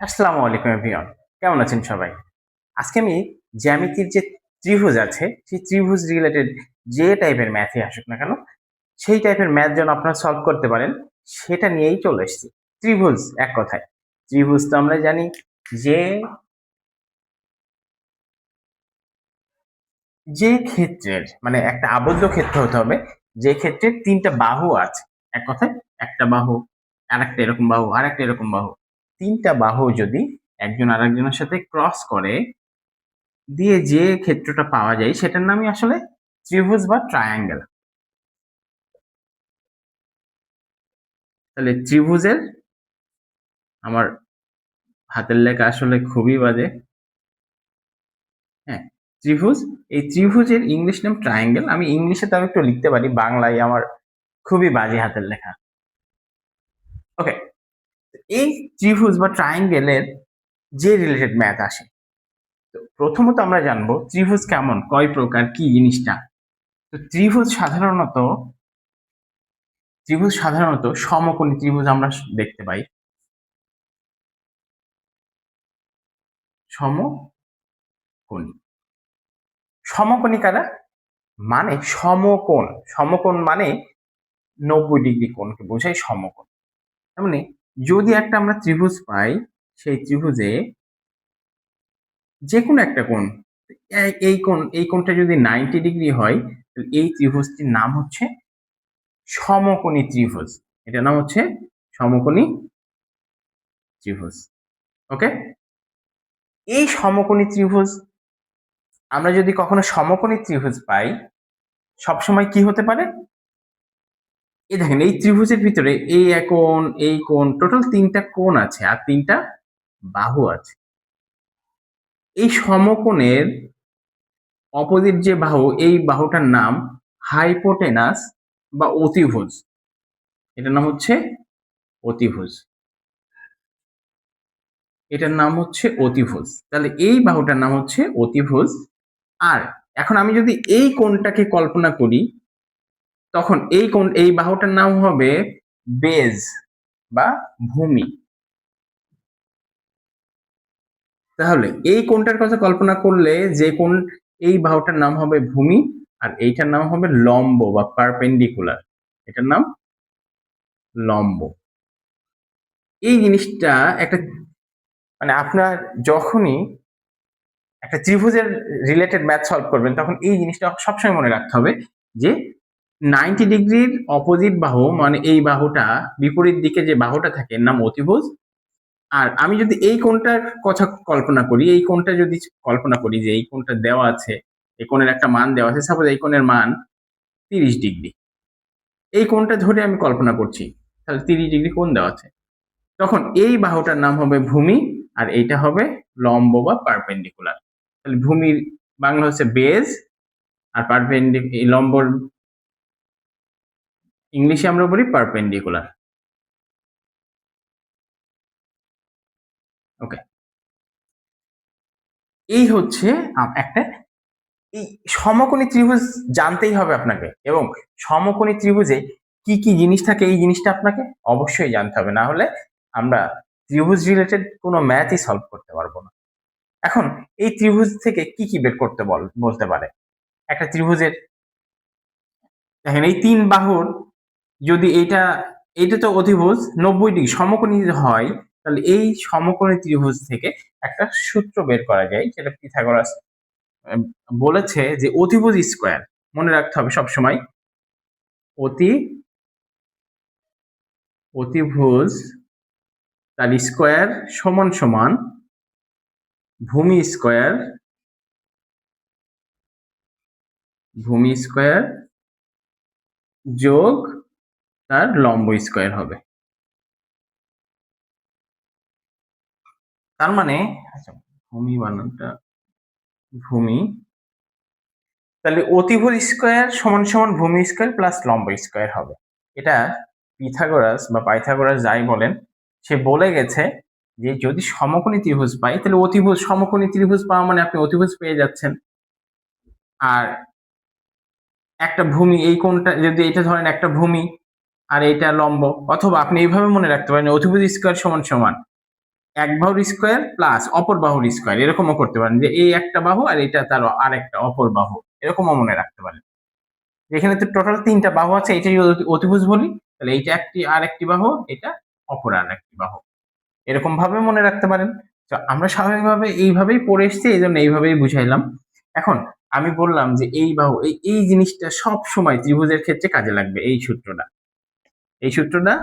আসসালামু আলাইকুম এভরিওয়ান। কেমন আছেন সবাই? আজকে আমি জ্যামিতির যে ত্রিভুজ আছে, সেই ত্রিভুজ রিলেটেড যে টাইপের ম্যাথে আসুক না কেন, সেই টাইপের ম্যাথ যেন আপনারা সলভ করতে পারেন, সেটা নিয়েই চলে এসেছি। ত্রিভুজ এক কথায়। ত্রিভুজ তো আমরা জানি যে যে ক্ষেত্রের মানে একটা আবদ্ধ ক্ষেত্র হতে হবে, যে ক্ষেত্রে তিনটা বাহু আছে। এক কথায় একটা বাহু, আরেকটা এরকম বাহু আর একটা এরকম বাহু। তিনটা বাহু যদি একজন আরেকজনের সাথে ক্রস করে, দিয়ে যে ক্ষেত্রটা পাওয়া যায়, সেটার নামই আসলে ত্রিভুজ বা ট্রায়াঙ্গেল তাহলে ত্রিভুজের আমার হাতের লেখা আসলে খুবই বাজে। হ্যাঁ ত্রিভুজ, এই ত্রিভুজের ইংলিশ নাম ট্রায়াঙ্গেল আমি ইংলিশে তাও একটু লিখতে পারি, বাংলায় আমার খুবই বাজে হাতের লেখা। ওকে এই ত্রিভুজ বা ট্রায়াঙ্গেলের যে রিলেটেড ম্যাথ আসে। তো প্রথমত আমরা জানব ত্রিভুজ কেমন, কয় প্রকার, কি জিনিসটা? তো ত্রিভুজ সাধারণত ত্রিভুজ সাধারণত সমকোণী ত্রিভুজ আমরা দেখতে পাই। সমকোণী। সমকোণী কারা? মানে সমকোণ। সমকোণ মানে নব্বই ডিগ্রি কোণকে বোঝায় সমকোণ। তার মানে যদি একটা আমরা ত্রিভুজ পাই, সেই ত্রিভুজে যে কোনো একটা কোণ, এই কোণ, এই কোণটা যদি নাইনটি ডিগ্রি হয়, তাহলে এই ত্রিভুজটির নাম হচ্ছে সমকোণী ত্রিভুজ। এটার নাম হচ্ছে সমকোণী ত্রিভুজ। ওকে? এই সমকোণী ত্রিভুজ, আমরা যদি কখনো সমকোণী ত্রিভুজ পাই, সবসময় কি হতে পারে? এই দেখেন, এই ত্রিভুজের ভিতরে এই কোণ এই কোণ টোটাল তিনটা কোণ আছে আর তিনটা বাহু আছে। এই সমকোণের অপোজিট যে বাহু, এই বাহুটার নাম হাইপোটেনাস বা অতিভুজ। এটার নাম হচ্ছে অতিভুজ। এটার নাম হচ্ছে অতিভুজ। তাহলে এই বাহুটার নাম হচ্ছে অতিভুজ। আর এখন আমি যদি এই কোণটাকে কল্পনা করি তখন এই কোণ এই বাহুটার নাম হবে বেজ বা ভূমি। তাহলে এই কোণটার কথা কল্পনা করলে যে কোণ এই বাহুটার নাম হবে ভূমি আর এইটার নাম হবে লম্ব বা পারপেন্ডিকুলার। এটার নাম লম্ব। এই জিনিসটা একটা মানে আপনার যখনই একটা ত্রিভুজের রিলেটেড ম্যাথ সলভ করবেন, তখন এই জিনিসটা সবসময় মনে রাখতে হবে যে নাইনটি ডিগ্রির অপোজিট বাহু মানে এই বাহুটা, বিপরীত দিকে যে বাহুটা থাকে, এর নাম অতিভুজ। আর আমি যদি এই কোণটার কথা কল্পনা করি, এই কোণটা যদি কল্পনা করি যে এই কোণটা দেওয়া আছে, এই কোণের একটা মান দেওয়া আছে সাপোজ এই কোণের মান তিরিশ ডিগ্রি। এই কোণটা ধরে আমি কল্পনা করছি, তাহলে তিরিশ ডিগ্রি কোণ দেওয়া আছে। তখন এই বাহুটার নাম হবে ভূমি, আর এইটা হবে লম্ব বা পারপেন্ডিকুলার তাহলে ভূমির বাংলা হচ্ছে বেজ আর পারপেন্ডিক লম্বর ইংলিশে আমরা বলি পারপেন্ডিকুলার ওকে এই হচ্ছে একটা এই সমকোণী ত্রিভুজ জানতেই হবে আপনাকে এবং সমকোণী ত্রিভুজে কি কি জিনিস থাকে এই জিনিসটা আপনাকে অবশ্যই জানতে হবে। না হলে আমরা ত্রিভুজ রিলেটেড কোনো ম্যাথই সলভ করতে পারব না। এখন এই ত্রিভুজ থেকে কি কি বের করতে বল, বলতে পারে? একটা ত্রিভুজের দেখেন এই তিন বাহুর যদি এটা এটা তো অধিভুজ নব্বই ডিগ্রি সমকোণী হয়, তাহলে এই সমকোণী ত্রিভুজ থেকে একটা সূত্র বের করা যায়, যেটা পিথাগোরাস বলেছে যে অতিভুজ স্কোয়ার মনে রাখতে হবে সব সময় অতি অতিভুজ তার স্কোয়ার সমান সমান ভূমি স্কোয়ার ভূমি স্কোয়ার যোগ তার লম্ব স্কোয়ার হবে। তার মানে আচ্ছা ভূমি বানানটা, ভূমি, তাহলে অতিভুজ স্কোয়ার সমান সমান ভূমি স্কোয়ার প্লাস লম্ব স্কোয়ার হবে। এটা পিথাগোরাস বা পাইথাগোরাস যাই বলেন, সে বলে গেছে যে যদি সমকোণী ত্রিভুজ পাই, তাহলে অতিভুজ, সমকোণী ত্রিভুজ পাওয়া মানে আপনি অতিভুজ পেয়ে যাচ্ছেন। আর একটা ভূমি, এই কোনটা যদি এটা ধরেন একটা ভূমি আর এটা লম্ব। অথবা আপনি এইভাবে মনে রাখতে পারেন, অতিভুজ স্কোয়ার সমান সমান। এক বাহুর স্কোয়ার প্লাস অপর বাহুর স্কোয়ার এরকমও করতে পারেন যে এই একটা বাহু আর এটা তার আর একটা অপর বাহু, এরকমও মনে রাখতে পারেন। এখানে তো টোটাল তিনটা বাহু আছে এইটাই অতি- অতিভুজ বলি, তাহলে এইটা একটি আর একটি বাহু, এটা অপর আর একটি বাহু। এরকম ভাবে মনে রাখতে পারেন। তো আমরা স্বাভাবিকভাবে এইভাবেই পড়ে এসেছি, এই জন্য এইভাবেই বুঝাইলাম। এখন আমি বললাম যে এই বাহু, এই এই জিনিসটা সব সময় ত্রিভুজের ক্ষেত্রে কাজে লাগবে, এই সূত্রটা। এই সূত্রটা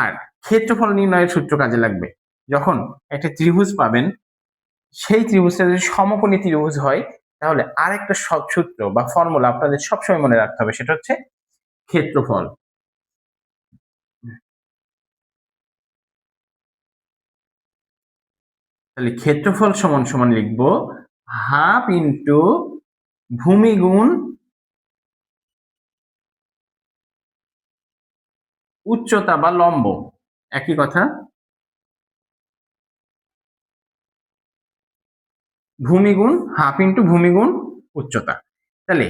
আর ক্ষেত্রফল নির্ণয়ের সূত্র কাজে লাগবে। যখন একটা ত্রিভুজ পাবেন, সেই ত্রিভুজটা যদি সমকোণী ত্রিভুজ হয়, তাহলে আর একটা সব সূত্র বা ফর্মুলা আপনাদের সবসময় মনে রাখতে হবে, সেটা হচ্ছে ক্ষেত্রফল। তাহলে ক্ষেত্রফল সমান সমান লিখব, হাফ ইন্টু ভূমি গুণ উচ্চতা বা লম্ব, একই কথা। ভূমিগুণ, হাফ ইন্টু ভূমিগুণ, উচ্চতা। তাহলে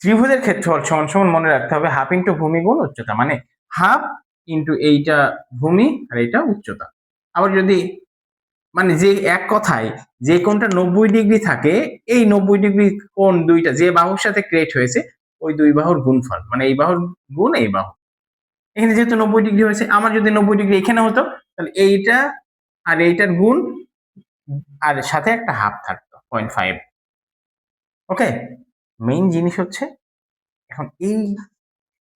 ত্রিভুজের ক্ষেত্রফল সমান সমান মনে রাখতে হবে, হাফ ইন্টু ভূমিগুণ, উচ্চতা। মানে হাফ ইন্টু এইটা ভূমি আর এইটা উচ্চতা। আবার যদি মানে যে এক কথায় যে কোনটা নব্বই ডিগ্রি থাকে, এই নব্বই ডিগ্রি কোন দুইটা যে বাহুর সাথে ক্রিয়েট হয়েছে, ওই দুই বাহুর গুণফল। মানে এই বাহুর গুণ, এই বাহু। এখানে যেহেতু নব্বই ডিগ্রি হয়েছে, আমার যদি নব্বই ডিগ্রি এখানে হতো, তাহলে এইটা আর এইটার গুণ আর সাথে একটা হাফ থাকতো পয়েন্ট ফাইভ ওকে মেইন জিনিস হচ্ছে, এখন এই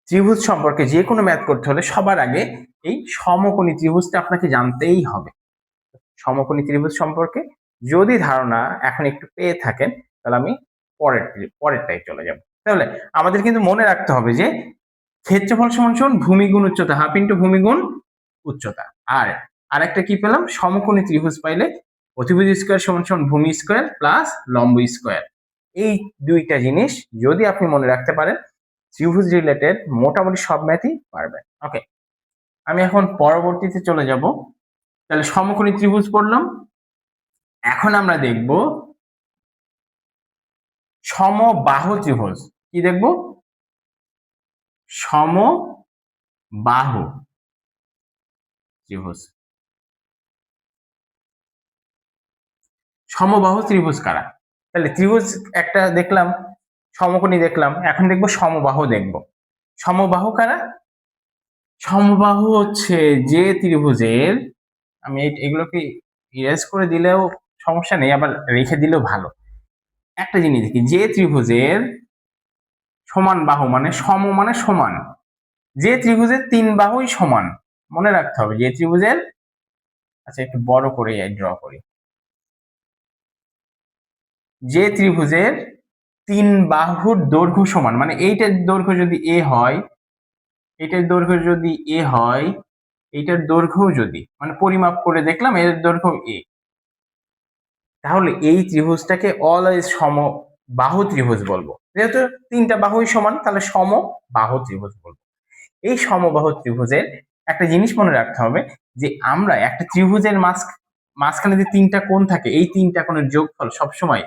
ত্রিভুজ সম্পর্কে যে কোনো ম্যাথ করতে হলে সবার আগে এই সমকোণী ত্রিভুজটা আপনাকে জানতেই হবে। সমকোণী ত্রিভুজ সম্পর্কে যদি ধারণা এখন একটু পেয়ে থাকেন, তাহলে আমি পরের পরেরটাই চলে যাব। তাহলে আমাদের কিন্তু মনে রাখতে হবে যে ক্ষেত্রফল সমান সমান ভূমিগুণ উচ্চতা হাফ ইন্টু ভূমিগুণ উচ্চতা। আর আরেকটা কি পেলাম? সমকোণী ত্রিভুজ পাইলে অতিভুজ স্কোয়ার সমান সমান ভূমি স্কোয়ার প্লাস লম্ব স্কোয়ার এই দুইটা জিনিস যদি আপনি মনে রাখতে পারেন, ত্রিভুজ রিলেটেড মোটামুটি সব ম্যাথই পারবেন ওকে আমি এখন পরবর্তীতে চলে যাব। তাহলে সমকোণী ত্রিভুজ পড়লাম। এখন আমরা দেখব সমবাহু ত্রিভুজ। কি দেখব? সমবাহু ত্রিভুজ। সমবাহু ত্রিভুজ কারা? তাহলে ত্রিভুজ একটা দেখলাম, সমকোণী দেখলাম, এখন দেখব সমবাহু দেখব। সমবাহু কারা? সমবাহু হচ্ছে যে ত্রিভুজের, আমি এগুলোকে ইরেজ করে দিলেও সমস্যা নেই, আবার রেখে দিলেও ভালো। একটা জিনিস দেখি, যে ত্রিভুজের সমান বাহু মানে সম মানে সমান। যে ত্রিভুজের তিন বাহুই সমান, মনে রাখতে হবে যে ত্রিভুজের আচ্ছা একটু বড় করে ড্র করি। যে ত্রিভুজের তিন বাহুর দৈর্ঘ্য সমান মানে এইটার দৈর্ঘ্য যদি এ হয় এটার দৈর্ঘ্য যদি এ হয়, এইটার দৈর্ঘ্য যদি মানে পরিমাপ করে দেখলাম এর দৈর্ঘ্য এ। তাহলে এই ত্রিভুজটাকে অলওয়েজ সম বাহু ত্রিভুজ বলব। যেহেতু তিনটা বাহুই সমান, তাহলে সম বাহু ত্রিভুজ বলব। এই সমবাহু ত্রিভুজের একটা জিনিস মনে রাখতে হবে যে, আমরা একটা ত্রিভুজের মাঝ, মাঝখানে যে তিনটা কোণ থাকে, এই তিনটা কোণের যোগফল সবসময়,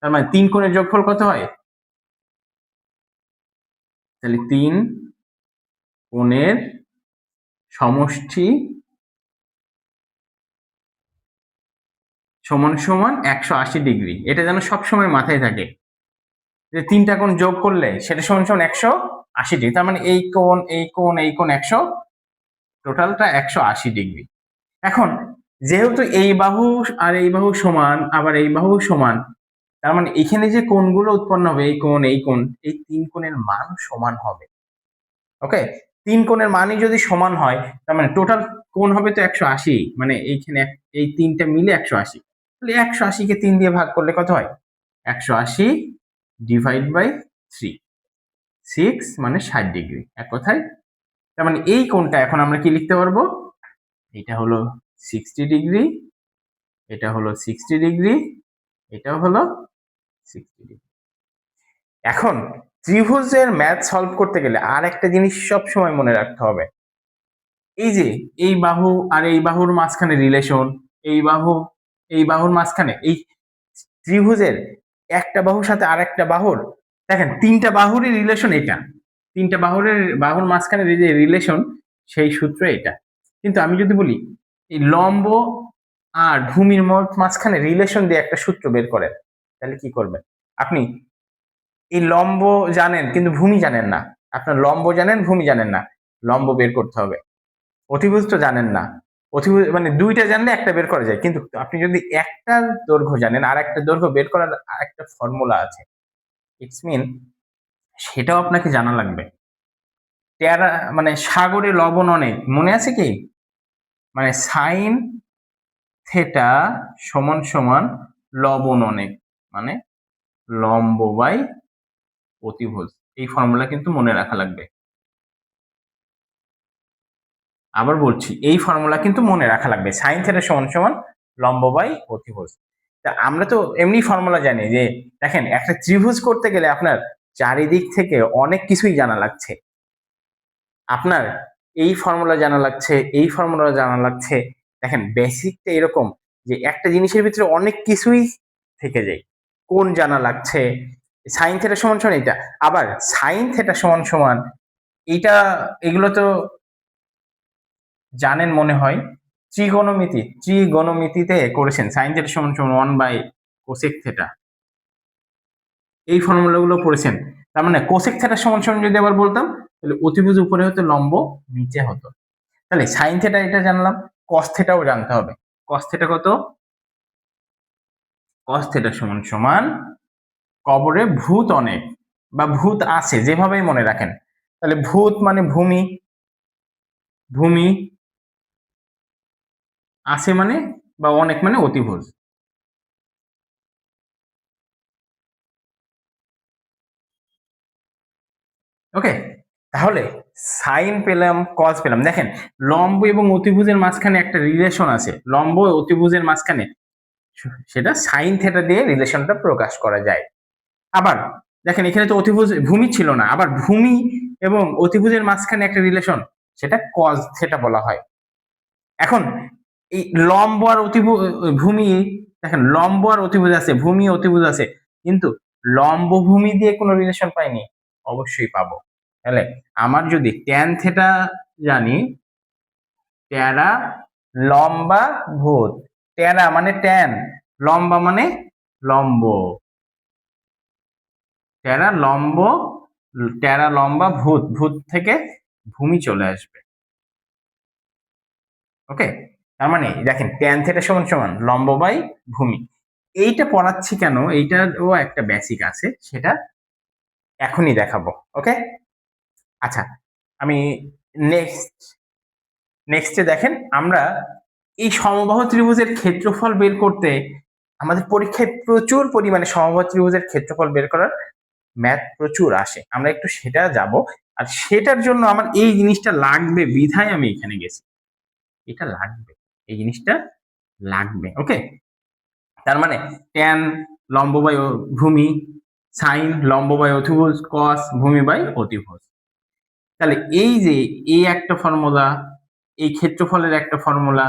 তার মানে তিন কোণের যোগফল কত হয়? তাহলে তিন কোণের সমষ্টি সমান সমান একশো আশি ডিগ্রি। এটা যেন সবসময় মাথায় থাকে। যে তিনটা কোণ যোগ করলে সেটা সমান সমান একশো আশি ডিগ্রি তার মানে এই কোণ এই কোণ এই কোণ একশো টোটালটা একশো আশি ডিগ্রি এখন, যেহেতু এই বাহু আর এই বাহু সমান, আবার এই বাহু সমান, তার মানে এখানে যে কোণগুলো উৎপন্ন হবে, এই কোণ এই কোণ, এই তিন কোণের মান সমান হবে। ওকে? তিন কোণের মানই যদি সমান হয়, তার মানে টোটাল কোণ হবে তো একশো আশি মানে এইখানে এই তিনটা মিলে একশো আশি। তাহলে একশো আশিকে তিন দিয়ে ভাগ করলে কত হয়? একশো আশি ডিভাইড বাই থ্রি সিক্স মানে ষাট ডিগ্রি এক কথায়? তার মানে এই কোণটা এখন আমরা কি লিখতে পারব? এটা হলো সিক্সটি ডিগ্রি এটা হলো সিক্সটি ডিগ্রি এটাও হলো সিক্সটি ডিগ্রি এখন ত্রিভুজের ম্যাথ সলভ করতে গেলে আর একটা জিনিস সব সময় মনে রাখতে হবে। এই যে, এই বাহু আর এই বাহুর মাঝখানে রিলেশন এই বাহু, এই বাহুর মাঝখানে, এই ত্রিভুজের একটা বাহুর সাথে আর একটা বাহুর। দেখেন, তিনটা বাহুরই রিলেশন এটা। তিনটা বাহুরের, বাহুর মাঝখানে যে রিলেশন সেই সূত্র এটা। কিন্তু আমি যদি বলি, এই লম্ব আর ভূমির মাঝখানে রিলেশন দিয়ে একটা সূত্র বের করেন তাহলে কি করবেন? আপনি এই লম্ব জানেন, কিন্তু ভূমি জানেন না। আপনার লম্ব জানেন, ভূমি জানেন না। লম্ব বের করতে হবে। অতিভুজ তো জানেন না। মানে দুইটা জানলে একটা বের করা যায়। কিন্তু আপনি যদি একটা দৈর্ঘ্য জানেন, আর একটা দৈর্ঘ্য বের করার একটা ফর্মুলা আছে। ইটস মিন সেটাও আপনাকে জানা লাগবে। টেরা মানে সাগরে লবণ অনেক। মনে আছে কি? মানে সাইন থেটা সমান সমান লবণ অনেক। মানে লম্ব বাই অতিভুজ। এই ফর্মুলা কিন্তু মনে রাখা লাগবে। আবার বলছি, এই ফর্মুলা কিন্তু মনে রাখা লাগবে। সাইন থেটা সমান সমান লম্ব বাই অতিভুজ। তা আমরা তো এমনি ফর্মুলা জানি যে, দেখেন, একটা ত্রিভুজ করতে গেলে আপনার চারিদিক থেকে অনেক কিছুই জানা লাগছে। আপনার এই ফর্মুলা জানা লাগছে, এই ফর্মুলা জানা লাগছে। দেখেন বেসিকটা এরকম যে, একটা জিনিসের ভিতরে অনেক কিছুই থেকে যায়। কোন জানা লাগছে? সাইন থেটা সমান সমান এটা আবার সাইন থেটা সমান সমান, এইটা, এগুলো তো জানেন মনে হয়, ত্রিগোণমিতি, ত্রিগোণমিতিতে করেছেন। সাইন থেটা সমান সমান ওয়ান বাই কোসেক থেটা এই ফর্মুলাগুলো পড়েছেন তার মানে কোসেক থেটা সমান সমান যদি আবার বলতাম, তাহলে অতিভুজ উপরে হতো লম্ব নিচে হতো। তাহলে সাইন থেটা এটা জানলাম কস থেটাও জানতে হবে। কস থেটা কত? কস থেটা সমান সমান কবরে ভূত অনেক, বা ভূত আছে, যেভাবেই মনে রাখেন। তাহলে ভূত মানে ভূমি। ভূমি আছে মানে বা অনেক মানে অতিভুজ। ওকে, তাহলে সাইন পেলাম, কজ পেলাম। দেখেন, লম্ব এবং অতিভুজের মাঝখানে একটা রিলেশন আছে। লম্ব অতিভুজের মাঝখানে, সেটা সাইন থেটা দিয়ে রিলেশনটা প্রকাশ করা যায়। আবার, দেখেন, এখানে তো অতিভুজ, ভূমি ছিল না। আবার ভূমি এবং অতিভুজের মাঝখানে একটা রিলেশন, সেটা কজ থেটা বলা হয়। এখন এই লম্ব আর অতিভুজ ভূমি, দেখেন লম্ব আর অতিভুজ আছে, ভূমি অতিভুজ আছে, কিন্তু লম্ব ভূমি দিয়ে কোনো রিলেশন পাইনি? অবশ্যই পাবো। তাহলে আমার যদি ট্যান থেটা জানি ট্যারা লম্বা ভূত ট্যারা মানে ট্যান লম্বা মানে লম্ব। ট্যারা লম্ব ট্যারা লম্বা ভূত ভূত থেকে ভূমি চলে আসবে। ওকে তার মানে দেখেন ট্যান থেটা সমান সমান লম্ব বাই ভূমি। এইটা পড়াচ্ছি কেন? এইটারও একটা বেসিক আছে, সেটা এখনই দেখাবো ওকে আচ্ছা আমি নেক্সট নেক্সটে দেখেন, আমরা এই সমবাহু ত্রিভুজের ক্ষেত্রফল বের করতে আমাদের পরীক্ষায় প্রচুর পরিমাণে সমবাহু ত্রিভুজের ক্ষেত্রফল বের করার ম্যাথ প্রচুর আসে। আমরা একটু সেটা যাব, আর সেটার জন্য আমার এই জিনিসটা লাগবে, বিধায় আমি এখানে গেছি। এটা লাগবে। এই জিনিসটা লাগবে ওকে তার মানে ট্যান লম্ব বাই ভূমি সাইন লম্ব বাই অতিভুজ কস ভূমি বাই অতিভুজ। তাহলে এই যে এই একটা ফর্মুলা এই ক্ষেত্রফলের একটা ফর্মুলা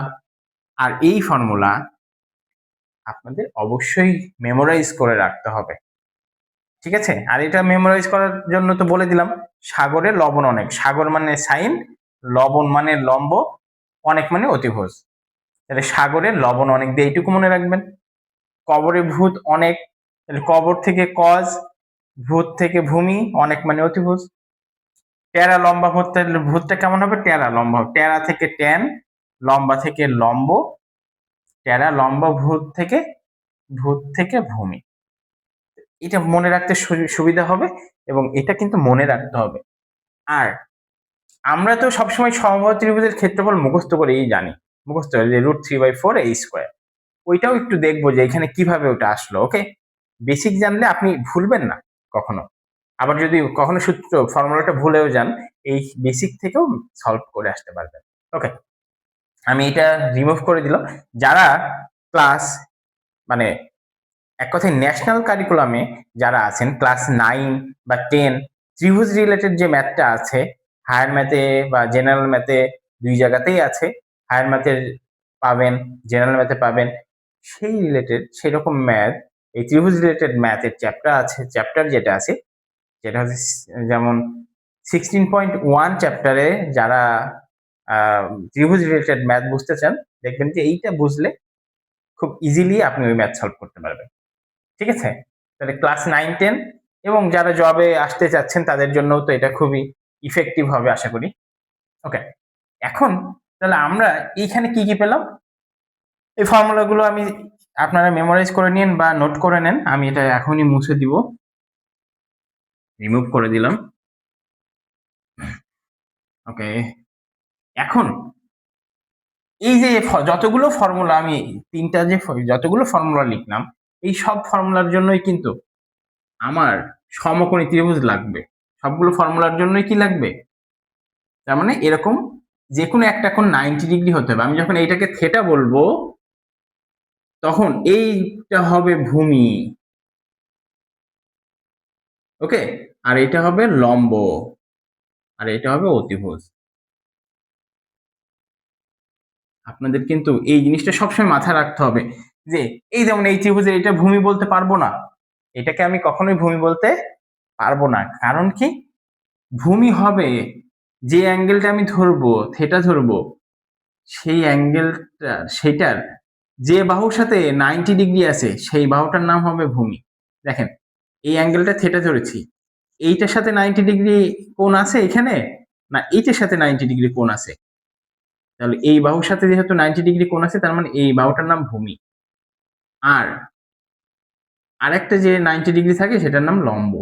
আর এই ফর্মুলা আপনাদের অবশ্যই মেমোরাইজ করে রাখতে হবে। ঠিক আছে? আর এটা মেমোরাইজ করার জন্য তো বলে দিলাম, সাগরে লবণ অনেক। সাগর মানে সাইন লবণ মানে লম্ব, অনেক মানে অতিভুজ। তাহলে সাগরে লবণ অনেক দিয়ে এইটুকু মনে রাখবেন। কবরে ভূত অনেক, তাহলে কবর থেকে কজ, ভূত থেকে ভূমি অনেক মানে অতিভুজ। টেরা লম্বা ভূত, তাহলে ভূতটা কেমন হবে? টেরা লম্বা টেরা থেকে ট্যান লম্বা থেকে লম্ব। টেরা লম্বা ভূত থেকে ভূত থেকে ভূমি। এটা মনে রাখতে সুবিধা হবে এবং এটা কিন্তু মনে রাখতে হবে। আর আমরা তো সবসময় সমবাহু ত্রিভুজের ক্ষেত্রফল মুখস্থ করেই জানি। মুখস্থ যে রুট থ্রি বাই ফোর এই স্কোয়ার ওইটাও একটু দেখব যে এখানে কীভাবে ওটা আসলো ওকে বেসিক জানলে আপনি ভুলবেন না কখনো। আবার যদি কখনো সূত্র ফর্মুলাটা ভুলেও যান, এই বেসিক থেকেও সলভ করে আসতে পারবেন ওকে আমি এটা রিমুভ করে দিলাম। যারা ক্লাস মানে এক কথায় ন্যাশনাল কারিকুলামে যারা আছেন ক্লাস নাইন বা টেন ত্রিভুজ রিলেটেড যে ম্যাথটা আছে হায়ার ম্যাথে বা জেনারেল ম্যাথে দুই জায়গাতেই আছে হায়ার ম্যাথে পাবেন জেনারেল ম্যাথে পাবেন, সেই রিলেটেড সেরকম ম্যাথ এই ত্রিভুজ রিলেটেড ম্যাথের চ্যাপ্টার আছে চ্যাপ্টার যেটা আছে, যেটা হচ্ছে যেমন সিক্সটিন পয়েন্ট ওয়ান চ্যাপ্টারে যারা ত্রিভুজ রিলেটেড ম্যাথ বুঝতে চান, দেখবেন যে এইটা বুঝলে খুব ইজিলি আপনি ওই ম্যাথ সলভ করতে পারবেন। ঠিক আছে? তাহলে ক্লাস নাইন টেন এবং যারা জবে আসতে চাচ্ছেন তাদের জন্যও তো এটা খুবই ইফেক্টিভ হবে আশা করি। ওকে এখন তাহলে আমরা এইখানে কি কি পেলাম? এই ফর্মুলাগুলো আমি আপনারা মেমোরাইজ করে নিন বা নোট করে নেন, আমি এটা এখনই মুছে দিব। রিমুভ করে দিলাম। ওকে এখন এই যে যতগুলো ফর্মুলা আমি তিনটা যে যতগুলো ফর্মুলা লিখলাম, এই সব ফর্মুলার জন্যই কিন্তু আমার সমকোণী ত্রিভুজ লাগবে। সবগুলো ফর্মুলার জন্যই কি লাগবে? তার মানে এরকম যে কোনো একটা কোণ নাইনটি ডিগ্রি হতে হবে। আমি যখন এইটাকে থেটা বলব, তখন এইটা হবে ভূমি। ওকে আর এটা হবে লম্ব। আর এটা হবে অতিভুজ। আপনাদের কিন্তু এই জিনিসটা সবসময় মাথায় রাখতে হবে যে, এই যেমন এই ত্রিভুজের এটা ভূমি বলতে পারব না, এটাকে আমি কখনোই ভূমি বলতে পারব না। কারণ কি? ভূমি হবে যে অ্যাঙ্গেলটা আমি ধরবো থেটা ধরবো, সেই অ্যাঙ্গেলটা সেটার যে বাহুর সাথে নাইনটি ডিগ্রি আছে, সেই বাহুটার নাম হবে ভূমি। দেখেন, এই অ্যাঙ্গেলটা থেটা ধরেছি। এইটার সাথে নাইনটি ডিগ্রি কোণ আছে এখানে? না, এইটার সাথে নাইনটি ডিগ্রি কোণ আছে। তাহলে এই বাহুর সাথে যেহেতু নাইনটি ডিগ্রি কোণ আছে, তার মানে এই বাহুটার নাম ভূমি। আর আরেকটা যে নাইনটি ডিগ্রি থাকে, সেটার নাম লম্ব।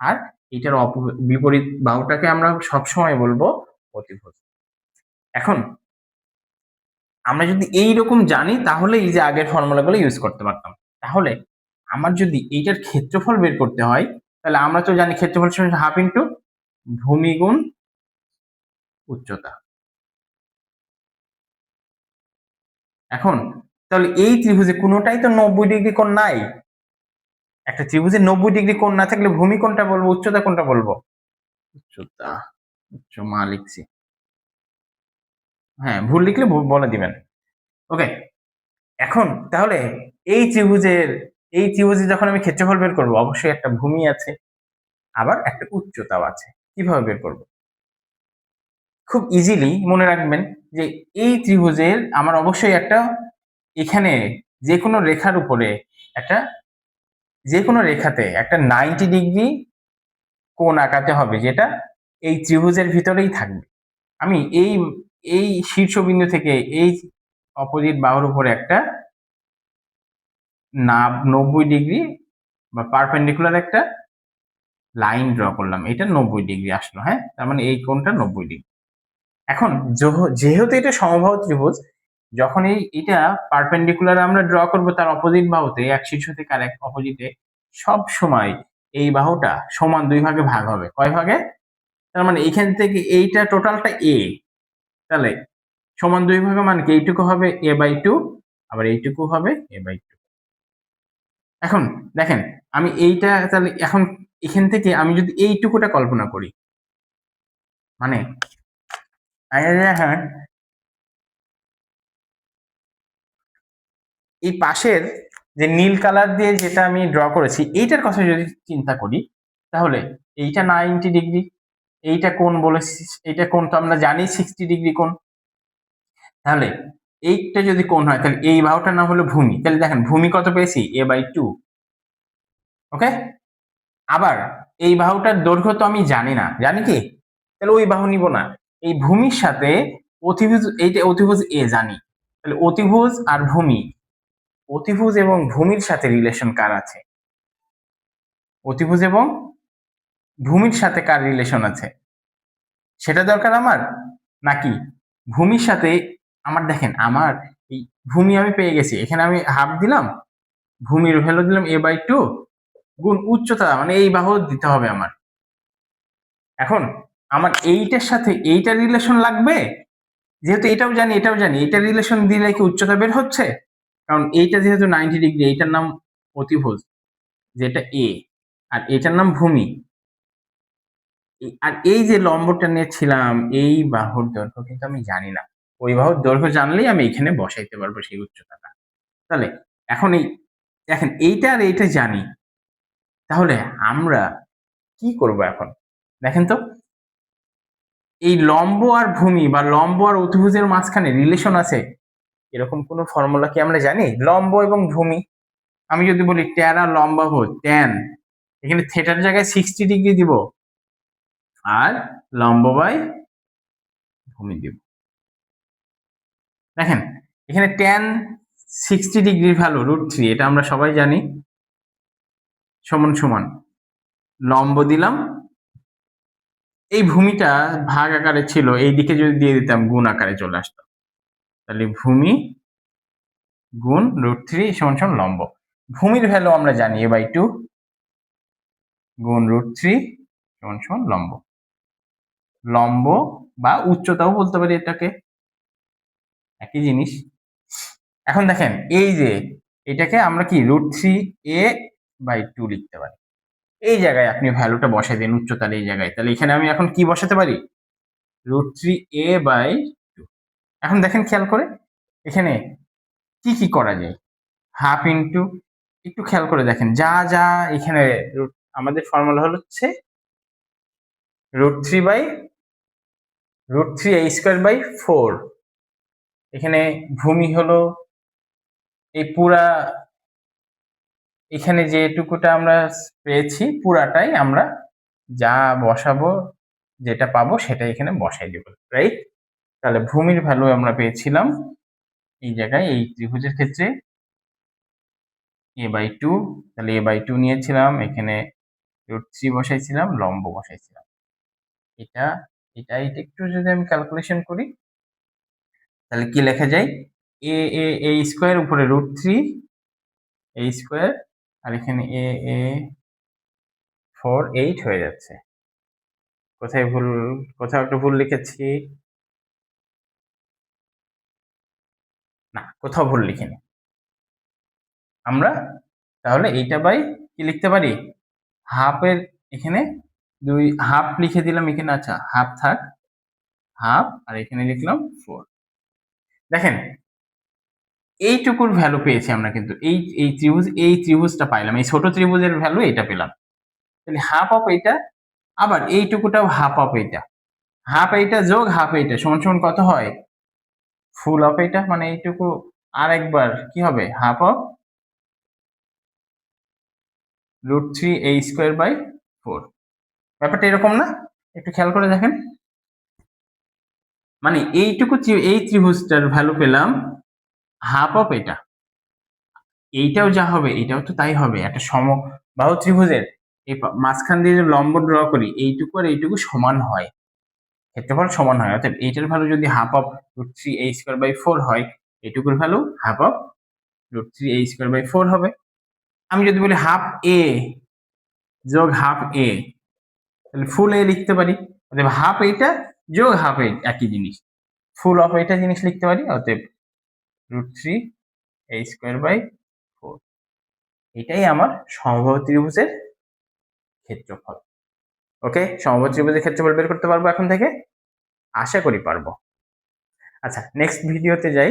আর এটার অপ- বিপরীত বাহুটাকে আমরা সবসময় বলব অতিভুজ এখন, আমরা যদি এই রকম জানি, তাহলে এই যে আগের ফর্মুলাগুলো ইউজ করতে পারতাম। তাহলে আমার যদি এইটার ক্ষেত্রফল বের করতে হয়, তাহলে আমরা তো জানি ক্ষেত্রফল সমান হাফ ইন্টু ভূমি গুণ উচ্চতা। এখন, তাহলে এই ত্রিভুজে কোনোটাই তো নব্বই ডিগ্রি কোণ নাই। একটা ত্রিভুজে নব্বই ডিগ্রি কোণ না থাকলে ভূমি কোনটা বলব উচ্চতা কোনটা বলব। উচ্চতা। উচ্চ মা লিখছি। হ্যাঁ ভুল লিখলে ভুল বলে দিবেন। ওকে। এখন তাহলে এই ত্রিভুজের এই ত্রিভুজে যখন আমি ক্ষেত্রফল বের করব অবশ্যই একটা ভূমি আছে আবার একটা উচ্চতাও আছে। কীভাবে বের করব? খুব ইজিলি মনে রাখবেন যে এই ত্রিভুজের আমার অবশ্যই একটা এখানে যে কোনো রেখার উপরে একটা যে কোনো রেখাতে একটা নাইনটি ডিগ্রি কোণ আঁকাতে হবে, যেটা এই ত্রিভুজের ভিতরেই থাকবে। আমি এই এই শীর্ষবিন্দু থেকে এই অপোজিট বাহুর উপরে একটা না, নব্বই ডিগ্রি বা পারপেন্ডিকুলার একটা লাইন ড্র করলাম। এটা নব্বই ডিগ্রি আসলো হ্যাঁ? তার মানে এই কোণটা নব্বই ডিগ্রি এখন যেহ- যেহেতু এটা সমবাহু ত্রিভুজ যখন এই, এটা পারপেন্ডিকুলার আমরা ড্র করব তার অপোজিট বাহুতে, এক শীর্ষ থেকে আর এক অপোজিটে সব সময় এই বাহুটা সমান দুই ভাগে ভাগ হবে। কয় ভাগে? তার মানে এখান থেকে এইটা টোটালটা এ তাহলে সমান দুই ভাগে মানে এইটুকু হবে এ বাই টু আবার এইটুকু হবে এ বাই টু এখন দেখেন, আমি এইটা তাহলে এখন এখান থেকে আমি যদি এইটুকুটা কল্পনা করি মানে হ্যাঁ। এই পাশের যে নীল কালার দিয়ে যেটা আমি ড্র করেছি, এইটার কথা যদি চিন্তা করি, তাহলে এইটা নাইনটি ডিগ্রি এইটা কোন বলে এইটা কোন তো আমরা জানি সিক্সটি ডিগ্রি কোন তাহলে এইটা যদি কোন হয়, তাহলে এই বাহুটার নাম হলো ভূমি। তাহলে দেখেন, ভূমি কত পেয়েছি? এ বাই টু ওকে আবার এই বাহুটার দৈর্ঘ্য তো আমি জানি না। জানি কি? তাহলে ওই বাহু নিব না। এই ভূমির সাথে অতিভুজ, এইটা অতিভুজ এ জানি। তাহলে অতিভুজ আর ভূমি। অতিভুজ এবং ভূমির সাথে রিলেশন কার আছে? অতিভুজ এবং ভূমির সাথে কার রিলেশন আছে? সেটা দরকার আমার? নাকি ভূমির সাথে, আমার দেখেন, আমার এই ভূমি আমি পেয়ে গেছি, এখানে আমি হাফ দিলাম, ভূমির ভ্যালু দিলাম এ বাই টু গুণ উচ্চতা মানে এই বাহু দিতে হবে আমার। এখন আমার এইটার সাথে এইটার রিলেশন লাগবে? যেহেতু এটাও জানি এটাও জানি এটার রিলেশন দিলে কি উচ্চতা বের হচ্ছে? কারণ এইটা যেহেতু নাইনটি ডিগ্রি এইটার নাম অতিভুজ যেটা এ আর এটার নাম ভূমি। আর এই যে লম্বটা নিয়েছিলাম, এই বাহুর দৈর্ঘ্য কিন্তু আমি জানি না। ওই বাহুর দৈর্ঘ্য জানলেই আমি এখানে বসাইতে পারব সেই উচ্চতাটা। তাহলে এখন এই, দেখেন এইটা আর এইটা জানি। তাহলে আমরা কি করব এখন? দেখেন তো, এই লম্ব আর ভূমি বা লম্ব আর অতিভুজের মাঝখানে রিলেশন আছে। এরকম কোনো ফর্মুলা কি আমরা জানি? লম্ব এবং ভূমি। আমি যদি বলি ট্যারা লম্বাভ ট্যান এখানে থেটার জায়গায় সিক্সটি ডিগ্রি দিব আর লম্ব বাই ভূমি দিব। দেখেন, এখানে ট্যান সিক্সটি ডিগ্রির ভ্যালু রুট থ্রি এটা আমরা সবাই জানি। সমান সমান। লম্ব দিলাম। এই ভূমিটা ভাগ আকারে ছিল এই দিকে যদি দিয়ে দিতাম, গুণ আকারে চলে আসতো। তাহলে ভূমি গুণ রুট থ্রি সমান সমান লম্ব। ভূমির ভ্যালু আমরা জানি এ বাই টু গুণ রুট থ্রি সমান সমান লম্ব। লম্ব বা উচ্চতাও বলতে পারি এটাকে। একই জিনিস। এখন দেখেন, এই যে এটাকে আমরা কি root three A by two লিখতে পারি। এই জায়গায় আপনি ভ্যালুটা বসাই দিন, উচ্চতার এই জায়গায়। তাহলে এখানে আমি এখন কি বসাতে পারি? রুট থ্রি এ বাই এখন দেখেন খেয়াল করে, এখানে কি কি করা যায়? হাফ ইন্টু একটু খেয়াল করে দেখেন, যা যা এখানে আমাদের ফর্মুলা হলো হচ্ছে root three by root three A square by four এখানে ভূমি হলো এই পুরা, এখানে যেটুকুটা আমরা পেয়েছি, পুরাটাই আমরা যা বসাবো, যেটা পাবো সেটা এখানে বসাই দেবো রাইট তাহলে ভূমির ভ্যালু আমরা পেয়েছিলাম এই জায়গায়, এই ত্রিভুজের ক্ষেত্রে। এ বাই টু তাহলে এ বাই টু নিয়েছিলাম, এখানে রুট থ্রি বসাইছিলাম, লম্ব বসাইছিলাম। এটা এটা এটা একটু যদি আমি ক্যালকুলেশন করি, তাহলে কি লেখা যায়? এ এ এ স্কোয়ার উপরে রুট থ্রি এ স্কোয়ার আর এখানে এ এ ফোর এইট হয়ে যাচ্ছে। কোথায় ভুল, কোথাও একটা ভুল লিখেছি। না, কোথাও ভুল লিখিনি। আমরা তাহলে এইটা বাই কি লিখতে পারি? হাফের এখানে দুই হাফ লিখে দিলাম এখানে আচ্ছা হাফ থাক। হাফ আর এখানে লিখলাম ফোর দেখেন, এইটুকুর ভ্যালু পেয়েছি আমরা কিন্তু। এই এই ত্রিভুজ, এই ত্রিভুজটা পাইলাম। এই ছোট ত্রিভুজের ভ্যালু এটা পেলাম। তাহলে হাফ অফ এইটা, আবার এইটুকুটাও হাফ অফ এইটা। হাফ এইটা যোগ হাফ এইটা, সমান সমান কত হয়? ফুল অফ এটা? মানে এইটুকু আরেকবার কি হবে? Half of root three A square by four ব্যাপারটা এরকম না? একটু খেয়াল করে দেখেন। মানে এইটুকু এই ত্রিভুজটার ভ্যালু পেলাম হাফ অফ এটা। এইটাও যা হবে, এটাও তো তাই হবে। একটা সমবাহু ত্রিভুজের এই মাঝখান দিয়ে যে লম্ব ড্র করি, এইটুকু আর এইটুকু সমান হয়। ক্ষেত্রফল সমান হয়। অর্থাৎ এইটার ভ্যালু যদি half of root three A square by four হয় এইটুকুর value half of root three A square by four হবে। আমি যদি বলি হাফ এ যোগ হাফ এ তাহলে ফুল এ লিখতে পারি। অতএব হাফ এইটা যোগ হাফ এ একই জিনিস। ফুল অফ এটা জিনিস লিখতে পারি, অতএব root three A square by four এটাই আমার সমবাহু ত্রিভুজের ক্ষেত্রফল। ওকে? সমবাহু ত্রিভুজের ক্ষেত্রফল বের করতে পারব এখন থেকে? আশা করি পারব। আচ্ছা নেক্সট ভিডিওতে যাই।